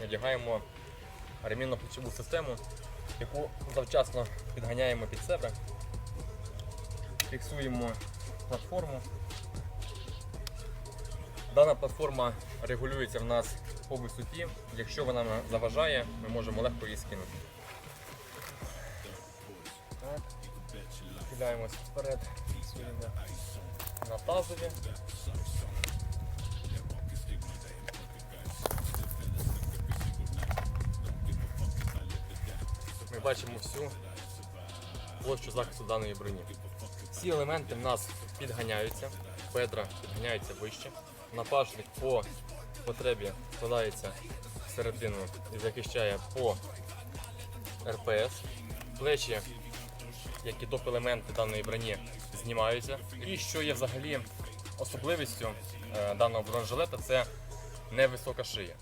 надягаємо ремінно плечову систему, яку завчасно підганяємо під себе. Фіксуємо платформу. Дана платформа регулюється в нас по висоті. Якщо вона заважає, ми можемо легко її скинути. Так. Хиляємось вперед, фіксуємо на тазові. Бачимо всю площу захисту даної броні. Всі елементи в нас підганяються, бедра підганяються вище. Напашник по потребі складається всередину і захищає по РПС. Плечі, як і топ-елементи даної броні, знімаються. І що є взагалі особливістю е, даного бронежилета, це невисока шия.